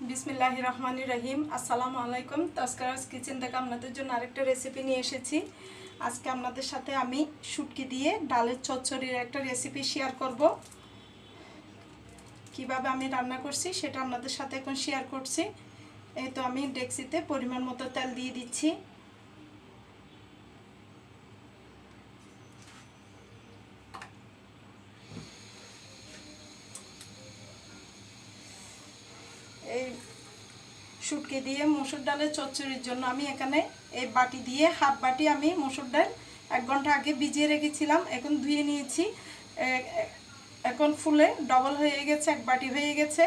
বিসমিল্লাহ রহমান রহিম। আসসালামু আলাইকুম। তস্করাস কিচেন থেকে আপনাদের জন্য আরেকটা রেসিপি নিয়ে এসেছি। আজকে আপনাদের সাথে আমি শুটকি দিয়ে ডালের চচ্চড়ির একটা রেসিপি শেয়ার করব। কীভাবে আমি রান্না করছি সেটা আপনাদের সাথে এখন শেয়ার করছি। এই তো আমি ডেক্সিতে পরিমাণ মতো তেল দিয়ে দিচ্ছি এই শুটকি দিয়ে মসুর ডালের চচ্চড়ির জন্য আমি এখানে এই বাটি দিয়ে, হাফ বাটি আমি মসুর ডাল এক ঘণ্টা আগে ভিজিয়ে রেখেছিলাম। এখন ধুয়ে নিয়েছি। এখন ফুলে ডবল হয়ে গেছে, এক বাটি হয়ে গেছে।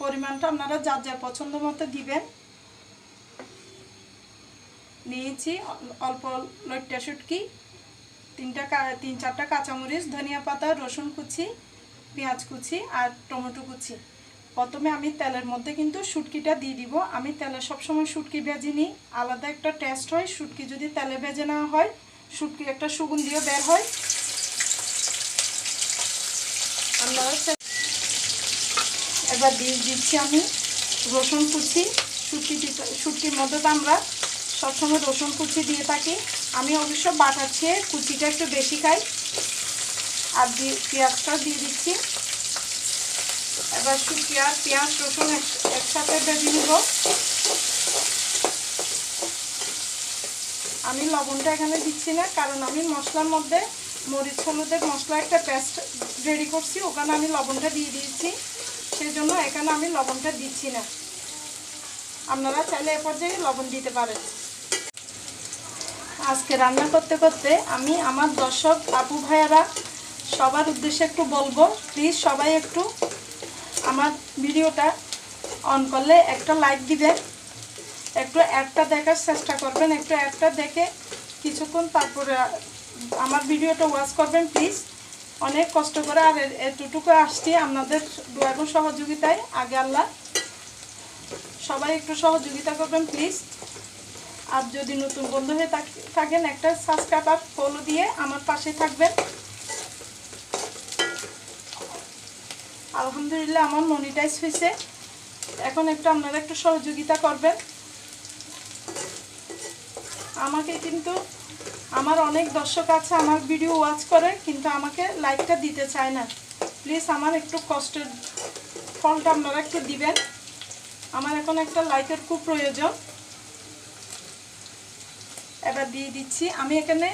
পরিমাণটা আপনারা যার যার পছন্দ মতো দিবেন। নিয়েছি অল্প লইট্টা শুটকি, তিনটা তিন চারটা কাঁচামরিচ, ধনিয়া পাতা, রসুন কুচি, পেঁয়াজ কুচি আর টমেটো কুচি। প্রথমে আমি তেলের মধ্যে কিন্তু শুটকিটা দিয়ে দিব। আমি তেলে সবসময় শুটকি ভেজে নিই। আলাদা একটা টেস্ট হয়, শুটকি যদি তেলে ভেজে নেওয়া হয় শুটকি একটা সুগন্ধিও বের হয়। এবার দিয়ে দিচ্ছি আমি রসুন কুচি। শুটকি শুটকির মধ্যে তো আমরা সবসময় রসুন কুচি দিয়ে থাকি। আমি অবশ্য বাটার চেয়ে কুচিটা একটু বেশি খাই। আর দিয়ে পেঁয়াজটা দিয়ে দিচ্ছি। এবার আর পেঁয়াজ, রসুন এক- একসাথে ভেজে নিব। আমি লবণটা এখানে দিচ্ছি না, কারণ আমি মশলার মধ্যে মরিচ, হলুদের মশলা একটা পেস্ট রেডি করছি, ওখানে আমি লবণটা দিয়ে দিয়েছি। সেই জন্য এখানে আমি লবণটা দিচ্ছি না। আপনারা চাইলে এ পর্যায়ে লবণ দিতে পারেন। আজকে রান্না করতে করতে আমি আমার দর্শক, আপু, ভাইয়ারা সবার উদ্দেশ্যে একটু বলব প্লিজ সবাই একটু আমার ভিডিওটা অন করলে একটা লাইক দিবেন একটু একটা দেখার চেষ্টা করবেন, একটু একটা দেখে কিছুক্ষণ তারপরে আমার ভিডিওটা ওয়াচ করবেন প্লিজ অনেক কষ্ট করে আর এতটুকু আসছি আপনাদের দু এখন সহযোগিতায়। আগে আল্লাহ সবাই একটু সহযোগিতা করবেন প্লিজ আর যদি নতুন বন্ধু হয়ে থাকেন, একটা সাবস্ক্রাইব আর ফলো দিয়ে আমার পাশে থাকবেন। আলহামদুলিল্লাহ আমার মনিটাইজ হয়েছে। এখন একটু আপনারা একটু সহযোগিতা করবেন। আমাকে কিন্তু, আমার অনেক দর্শক আছে, আমার ভিডিও ওয়াচ করে, কিন্তু আমাকে লাইকটা দিতে চায় না। প্লিজ আমার একটু কষ্টের ফলটা আপনারা একটু দিবেন। আমার এখন একটা লাইকের খুব প্রয়োজন। এবার দিয়ে দিচ্ছি। আমি এখানে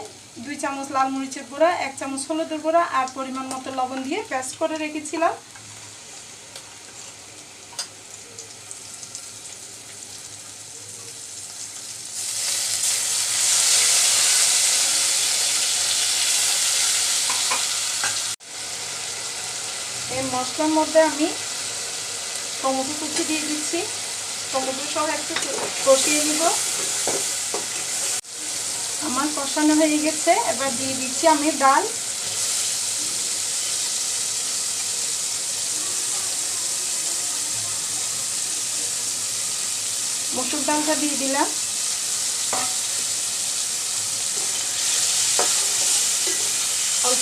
দুই চামচ লাল মরিচের গুঁড়া, এক চামচ হলুদের গুঁড়া আর পরিমাণ মতো লবণ দিয়ে পেস্ট করে রেখেছিলাম। এই মশলার মধ্যে আমি টমেটো কুচি দিয়ে দিচ্ছি। টমেটো সহ একটু কষিয়ে নিব। আমার কষানো হয়ে গেছে। এবার দিয়ে দিচ্ছি আমি ডাল। মসুর ডালটা দিয়ে দিলাম।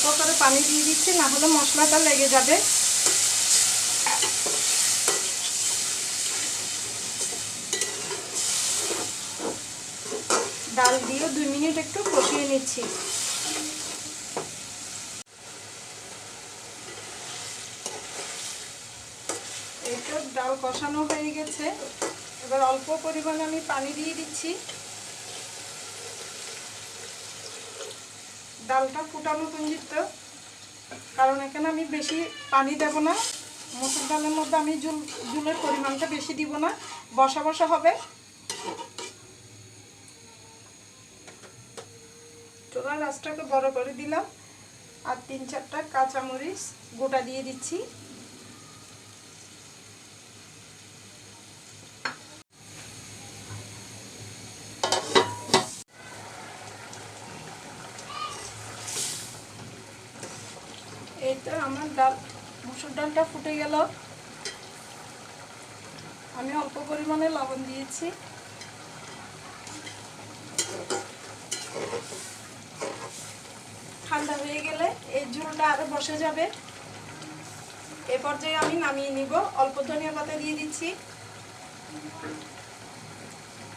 অল্প করে পানি দিয়ে দিচ্ছি, না হলে মশলাটা লেগে যাবে। ডাল দিয়ে দুই মিনিট একটু কষিয়ে নিচ্ছি। তো ডাল কষানো হয়ে গেছে। এবার অল্প পরিমাণে আমি পানি দিয়ে দিচ্ছি। ডালটা ফুটানো পর্যন্ত কারণ এখানে আমি বেশি পানি দেব না। মুসুর ডালের মধ্যে আমি জুল, জুলের পরিমাণটা বেশি দিব না। বসা বসা হবে। চোলা রাসটাকে বড় করে দিলাম। আর তিন চারটা কাঁচামরিচ গোটা দিয়ে দিচ্ছি। এই তো আমার ডাল, মুসুর ডালটা ফুটে গেল। আমি অল্প পরিমাণে লবণ দিয়েছি। ঠান্ডা হয়ে গেলে এই ঝোলটা আরও বসে যাবে। এ পর্যায়ে আমি নামিয়ে নিব। অল্প ধনিয়া পাতা দিয়ে দিচ্ছি।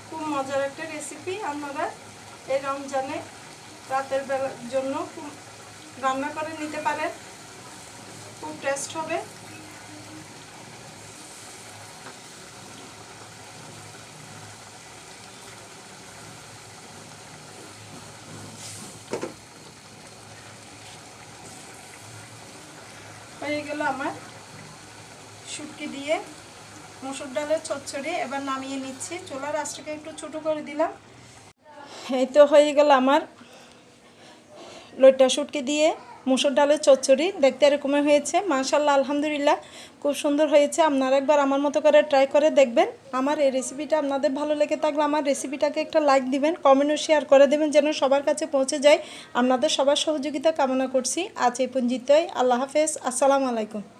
খুব মজার একটা রেসিপি আপনারা এই রমজানে রাতের বেলার জন্য রান্না করে নিতে পারেন। খুব টেস্ট হবে? হয়ে গেল আমার শুটকি দিয়ে মসুর ডালের চচ্চড়ি। এবার নামিয়ে নিচ্ছি। চুলার আঁচটাকে একটু ছোটো করে দিলাম। এই তো হয়ে গেল আমার লইটা শুটকি দিয়ে মুসুর ডালের চচ্চড়ি। দেখতে এরকমই হয়েছে। মাশাল্লাহ আলহামদুলিল্লাহ। খুব সুন্দর হয়েছে। আপনারা একবার আমার মতো করে ট্রাই করে দেখবেন। আমার এই রেসিপিটা আপনাদের ভালো লেগে থাকলে আমার রেসিপিটাকে একটা লাইক দিবেন কমেন্টও শেয়ার করে দেবেন যেন সবার কাছে পৌঁছে যায়। আপনাদের সবার সহযোগিতা কামনা করছি। আজ এই পঞ্জিতই আল্লাহ হাফেজ। আসসালামু আলাইকুম।